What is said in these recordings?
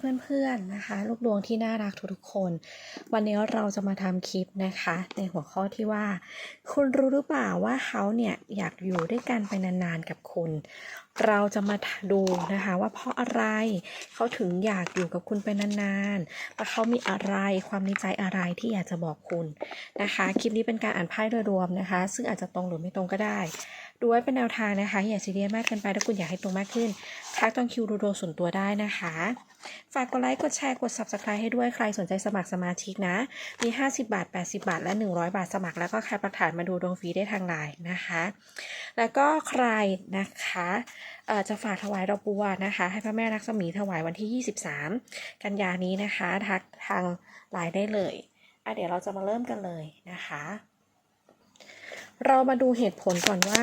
เพื่อนๆนะคะ ลูกดวงที่น่ารักทุกๆคน วันนี้เราจะมาทำคลิปนะคะ ในหัวข้อที่ว่า คุณรู้หรือเปล่าว่าเขาเนี่ยอยากอยู่ด้วยกันไปนานๆกับคุณ เราจะมาดูนะคะว่าเพราะอะไรเขาถึงอยากอยู่กับคุณไปนานๆและเขามีอะไรความในใจอะไรที่อยากจะบอกคุณนะคะ คลิปนี้เป็นการอ่านไพ่โดยรวมนะคะ ซึ่งอาจจะตรงหรือไม่ตรงก็ได้ ดูไว้เป็นแนวทางนะคะ อย่าซีเรียสมากเกินไปถ้าคุณอยากให้ตรงมากขึ้นทักตอนคิวดูโดส่วนตัวได้นะคะ ฝากกดไลค์กดแชร์กด subscribe ให้ด้วยใครสนใจสมัครสมาชิกนะ มี 50 บาท 80 บาท และ 100 บาทสมัคร แล้วก็แคปหลักฐานมาดูดวงฟรีได้ทางไลน์นะคะ แล้วก็ใครนะคะจะฝากถวายดอกบัวนะคะ ให้พระแม่ลักษมีถวายวันที่ 23 กันยานี้นะคะทักทางไลน์ได้เลยอะเดี๋ยวเราจะมาเริ่มกันเลยนะคะ เรามาดูเหตุผลก่อนว่า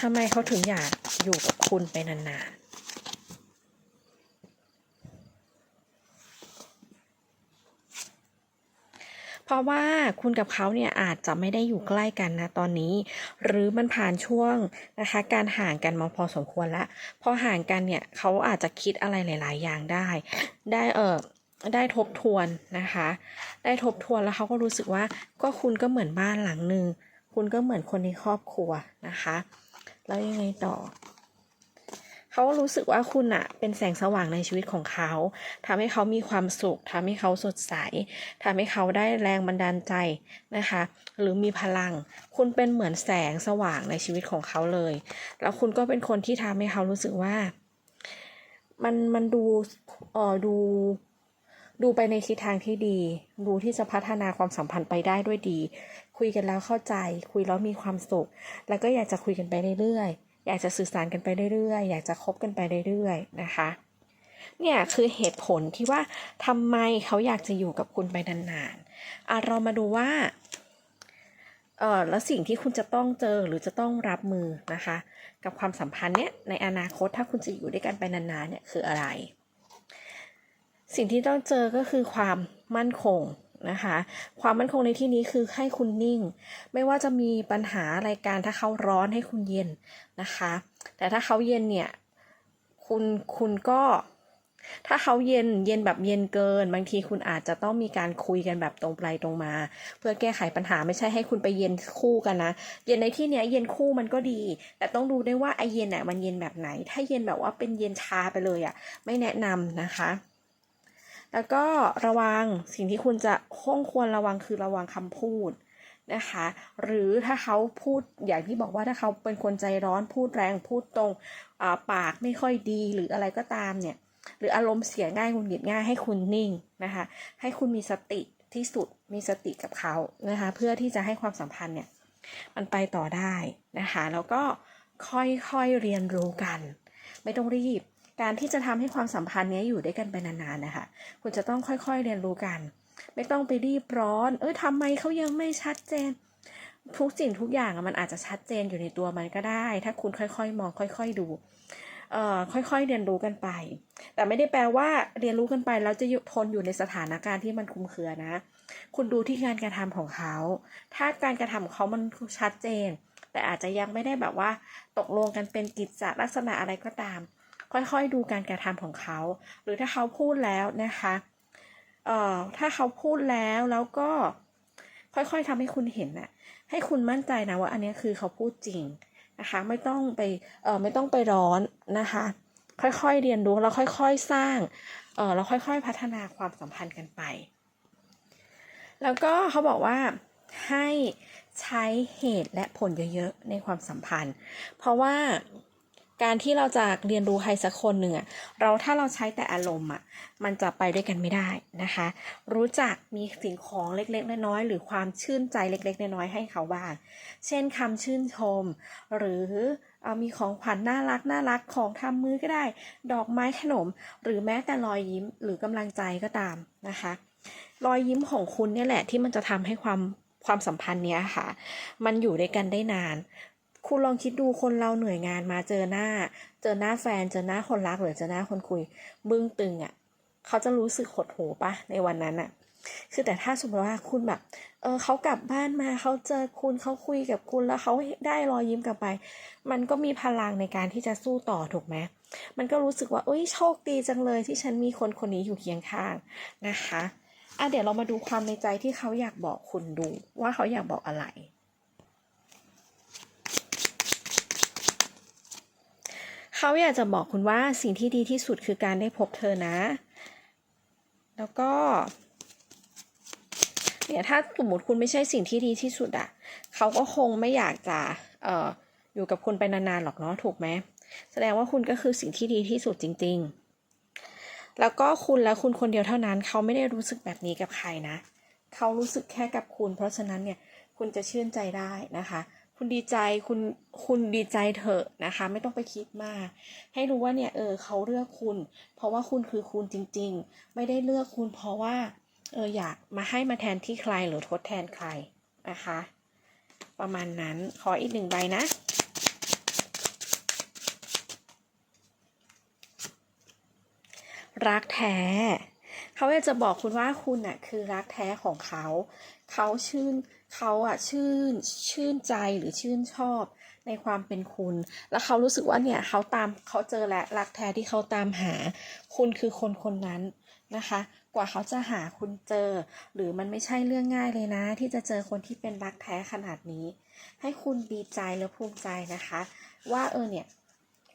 ทำไมเขาถึงอยากอยู่กับคุณไปนานๆ เพราะว่าคุณกับเขาเนี่ยอาจจะไม่ได้อยู่ใกล้กันนะตอนนี้ หรือมันผ่านช่วงนะคะการห่างกันมาพอสมควรแล้วพอห่างกันเนี่ยเขาอาจจะคิดอะไรหลาย ๆ อย่างได้ ได้เออได้ทบทวนนะคะ ได้ทบทวนแล้วเขาก็รู้สึกว่าก็คุณก็เหมือนบ้านหลังหนึ่งคุณก็เหมือนคนในครอบครัวนะคะ แล้วยังไงต่อ เขารู้สึกว่าคุณอะเป็นแสงสว่างในชีวิตของเขาทำให้เขามีความสุขทำให้เขาสดใสทำให้เขาได้แรงบันดาลใจนะคะ หรือมีพลัง คุณเป็นเหมือนแสงสว่างในชีวิตของเขาเลย แล้วคุณก็เป็นคนที่ทำให้เขารู้สึกว่า มันมันดูเออดูดูไปในทิศทางที่ดี ดูที่จะพัฒนาความสัมพันธ์ไปได้ด้วยดี คุยกันแล้วเข้าใจ คุยแล้วมีความสุข แล้วก็อยากจะคุยกันไปเรื่อยๆ อยากจะสื่อสารกันไปเรื่อยๆ อยากจะคบกันไปเรื่อยๆนะคะ เนี่ยคือเหตุผลที่ว่าทำไมเขาอยากจะอยู่กับคุณไปนานๆอะเรามาดูว่าเออแล้วสิ่งที่คุณจะต้องเจอหรือจะต้องรับมือนะคะ กับความสัมพันธ์เนี้ยในอนาคตถ้าคุณจะอยู่ด้วยกันไปนานๆเนี่ยคืออะไร สิ่งที่ต้องเจอก็คือความมั่นคง นะคะ ความมั่นคงในที่นี้คือให้คุณนิ่ง ไม่ว่าจะมีปัญหาอะไรการถ้าเขาร้อนให้คุณเย็นนะคะ แต่ถ้าเขาเย็นเนี่ยคุณคุณก็ถ้าเขาเย็นเย็นแบบเย็นเกิน บางทีคุณอาจจะต้องมีการคุยกันแบบตรงไปตรงมา เพื่อแก้ไขปัญหาไม่ใช่ให้คุณไปเย็นคู่กันนะ เย็นในที่เนี้ยเย็นคู่มันก็ดี แต่ต้องดูด้วยว่าไอเย็นอะมันเย็นแบบไหน ถ้าเย็นแบบว่าเป็นเย็นชาไปเลยอะไม่แนะนำนะคะ แล้วก็ระวังสิ่งที่คุณจะห้องควรระวังคือระวังคำพูดนะคะ หรือถ้าเขาพูดอย่างที่บอกว่าถ้าเขาเป็นคนใจร้อนพูดแรงพูดตรงปากไม่ค่อยดีหรืออะไรก็ตามเนี่ย หรืออารมณ์เสียง่ายหงุดหงิดง่ายให้คุณนิ่งนะคะ ให้คุณมีสติที่สุดมีสติกับเขานะคะ เพื่อที่จะให้ความสัมพันธ์เนี่ยมันไปต่อได้นะคะ แล้วก็ค่อยๆเรียนรู้กัน ไม่ต้องรีบ การที่จะทำให้ความสัมพันธ์นี้อยู่ด้วยกันไปนานๆนะคะ คุณจะต้องค่อยๆเรียนรู้กัน ไม่ต้องไปรีบร้อน เอ้ยทำไมเขายังไม่ชัดเจน ทุกสิ่งทุกอย่างมันอาจจะชัดเจนอยู่ในตัวมันก็ได้ ถ้าคุณค่อยๆ มองค่อย ๆดูเอ่อค่อยๆเรียนรู้กันไป แต่ไม่ได้แปลว่าเรียนรู้กันไปแล้วจะทนอยู่ในสถานการณ์ที่มันคุมเครือนะ คุณดูที่การกระทำของเขา ถ้าการกระทำของเขามันชัดเจน แต่อาจจะยังไม่ได้แบบว่าตกลงกันเป็นกิจจลักษณะอะไรก็ตาม ค่อยๆดูการกระทำของเขา หรือถ้าเขาพูดแล้วนะคะเอ่อถ้าเขาพูดแล้วแล้วก็ค่อยๆทำให้คุณเห็นน่ะให้คุณมั่นใจนะว่าอันนี้คือเขาพูดจริงนะคะ ไม่ต้องไปเอ่อไม่ต้องไปร้อนนะคะ ค่อยๆเรียนรู้แล้วค่อยๆสร้างเอ่อแล้วค่อยๆพัฒนาความสัมพันธ์กันไป แล้วก็เขาบอกว่าให้ใช้เหตุและผลเยอะๆในความสัมพันธ์ เพราะว่า การที่เราจะเรียนรู้ใครสักคนหนึ่งอะเราถ้าเราใช้แต่อารมณ์อะมันจะไปด้วยกันไม่ได้นะคะ รู้จักมีสิ่งของเล็กๆน้อยๆหรือความชื่นใจเล็กๆน้อยๆให้เขาบ้าง เช่นคำชื่นชม หรือเอามีของขวัญน่ารักน่ารักของทำมือก็ได้ ดอกไม้ขนม หรือแม้แต่รอยยิ้มหรือกำลังใจก็ตามนะคะ รอยยิ้มของคุณเนี่ยแหละที่มันจะทำให้ความความสัมพันธ์เนี้ยค่ะ มันอยู่ด้วยกันได้นาน คุณลองคิดดูคนเราเหนื่อยงานมาเจอหน้า เจอหน้าแฟนเจอหน้าคนรักหรือเจอหน้าคนคุยบึ้งตึงอะ่ะ เขาจะรู้สึกหดหูปะในวันนั้นอะ่ะ คือแต่ถ้าสมมติว่าคุณแบบ เออเขากลับบ้านมาเขาเจอคุณเขาคุยกับคุณแล้วเขาได้รอยยิ้มกลับไป มันก็มีพลังในการที่จะสู้ต่อถูกไหมมันก็รู้สึกว่าเอ้ยโชคดีจังเลยที่ฉันมีคนคนนี้อยู่เคียงข้างนะคะอะเดี๋ยวเรามาดูความในใจที่เขาอยากบอกคุณดูว่าเขาอยากบอกอะไร เขาอยากจะบอกคุณว่าสิ่งที่ดีที่สุดคือการได้พบเธอนะ แล้วก็เนี่ยถ้าสมมติคุณไม่ใช่สิ่งที่ดีที่สุดอะเขาก็คงไม่อยากจะเอ่ออยู่กับคุณไปนานๆหรอกเนาะถูกไหมแสดงว่าคุณก็คือสิ่งที่ดีที่สุดจริง ๆ แล้วก็คุณและคุณคนเดียวเท่านั้น เขาไม่ได้รู้สึกแบบนี้กับใครนะ เขารู้สึกแค่กับคุณ เพราะฉะนั้นเนี่ยคุณจะชื่นใจได้นะคะ คุณดีใจคุณคุณดีใจเถอะนะคะ ไม่ต้องไปคิดมาก ให้รู้ว่าเนี่ยเออเขาเลือกคุณ เพราะว่าคุณคือคุณจริง ๆ ไม่ได้เลือกคุณ เพราะว่าเอออยากมาให้มาแทนที่ใครหรือทดแทนใครนะคะ ประมาณนั้นขออีกหนึ่งใบนะรักแท้ เขาจะบอกคุณว่าคุณน่ะคือรักแท้ของเขา เขาชื่น เขาอะชื่นชื่นใจหรือชื่นชอบในความเป็นคุณ แล้วเขารู้สึกว่าเนี่ยเขาตามเขาเจอและรักแท้ที่เขาตามหา คุณคือคนคนนั้นนะคะ กว่าเขาจะหาคุณเจอ หรือมันไม่ใช่เรื่องง่ายเลยนะ ที่จะเจอคนที่เป็นรักแท้ขนาดนี้ ให้คุณดีใจและภูมิใจนะคะ ว่าเออเนี่ย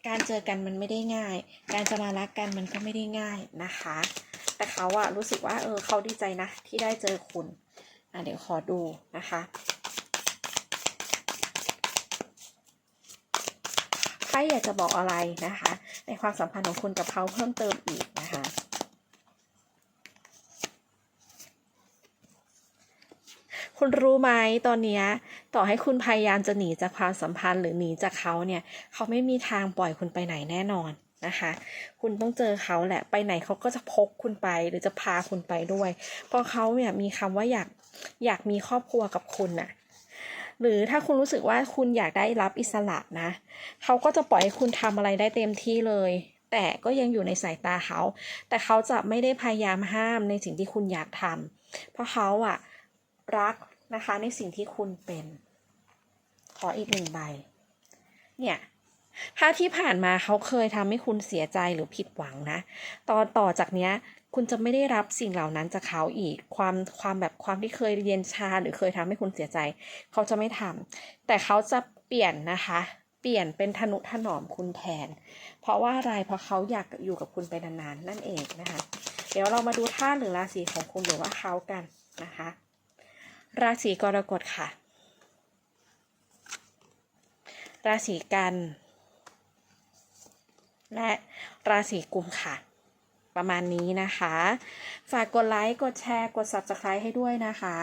การเจอกันมันไม่ได้ง่าย การจะมารักกันมันก็ไม่ได้ง่ายนะคะ แต่เขาอะรู้สึกว่าเออเขาดีใจนะที่ได้เจอคุณ อะเดี๋ยวขอดูนะคะ ใครอยากจะบอกอะไรนะคะ ในความสัมพันธ์ของคุณกับเขาเพิ่มเติมอีกนะคะคุณรู้ไหมตอนนี้ต่อให้คุณพยายามจะหนีจากความสัมพันธ์หรือหนีจากเขาเนี่ย เขาไม่มีทางปล่อยคุณไปไหนแน่นอน นะคะ คุณต้องเจอเขาแหละ ไปไหนเขาก็จะพกคุณไปหรือจะพาคุณไปด้วย เพราะเขาเนี่ยมีคำว่าอยากอยากมีครอบครัวกับคุณน่ะ หรือถ้าคุณรู้สึกว่าคุณอยากได้รับอิสระนะ เขาก็จะปล่อยให้คุณทำอะไรได้เต็มที่เลย แต่ก็ยังอยู่ในสายตาเขา แต่เขาจะไม่ได้พยายามห้ามในสิ่งที่คุณอยากทำเพราะเขาอะรักนะคะในสิ่งที่คุณเป็น ขออีกหนึ่งใบ เนี่ย ถ้าที่ผ่านมาเขาเคยทำให้คุณเสียใจหรือผิดหวังนะ ตอนต่อจากเนี้ยคุณจะไม่ได้รับสิ่งเหล่านั้นจากเขาอีก ความความแบบความที่เคยเรียนชาหรือเคยทำให้คุณเสียใจ เขาจะไม่ทำแต่เขาจะเปลี่ยนนะคะ เปลี่ยนเป็นทนุถนอมคุณแทน เพราะว่าอะไรเพราะเขาอยากอยู่กับคุณไปนานๆนั่นเองนะคะ เดี๋ยวเรามาดูท่าตุหรือราศีของคุณหรือว่าเขากันนะคะ ราศีกรกฎค่ะ ราศีกัน และราศีกุมค่ะ ประมาณนี้นะคะ ฝากกดไลค์กดแชร์กด subscribe ให้ด้วยนะคะ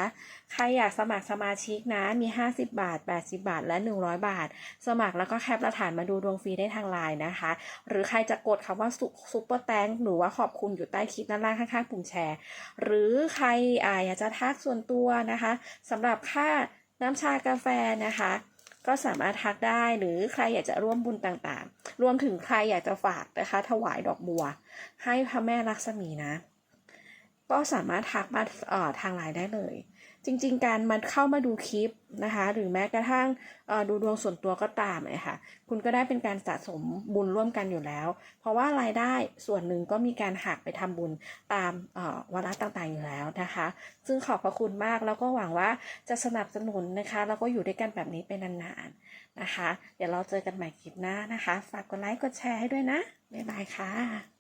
ใครอยากสมัครสมาชิกนะมี 50 บาท 80 บาท และ 100 บาท สมัครแล้วก็แคปหลักฐานมาดูดวงฟรีได้ทางไลน์นะคะ หรือใครจะกดคำว่าซุปเปอร์แตงหรือว่าขอบคุณอยู่ใต้คลิปด้านล่างข้างๆปุ่มแชร์ หรือใครอาอยากจะทักส่วนตัวนะคะสำหรับค่าน้ำชากาแฟนะคะ ก็สามารถทักได้หรือใครอยากจะร่วมบุญต่างๆ รวมถึงใครอยากจะฝากนะคะ ถวายดอกบัว ให้พระแม่ลักษมีนะ ก็สามารถทักมาทางไลน์ได้เลย จริง ๆ การมาเข้ามาดูคลิปนะคะ หรือแม้กระทั่งดูดวงส่วนตัวก็ตามเลยค่ะ คุณก็ได้เป็นการสะสมบุญร่วมกันอยู่แล้ว เพราะว่ารายได้ส่วนหนึ่งก็มีการหักไปทำบุญตามวาระต่างๆอยู่แล้วนะคะ ซึ่งขอบพระคุณมากแล้วก็หวังว่าจะสนับสนุนนะคะ แล้วก็อยู่ด้วยกันแบบนี้เป็นนานๆนะคะ เดี๋ยวเราเจอกันใหม่คลิปหน้านะคะ ฝากกดไลค์กดแชร์ให้ด้วยนะบ๊ายบายค่ะ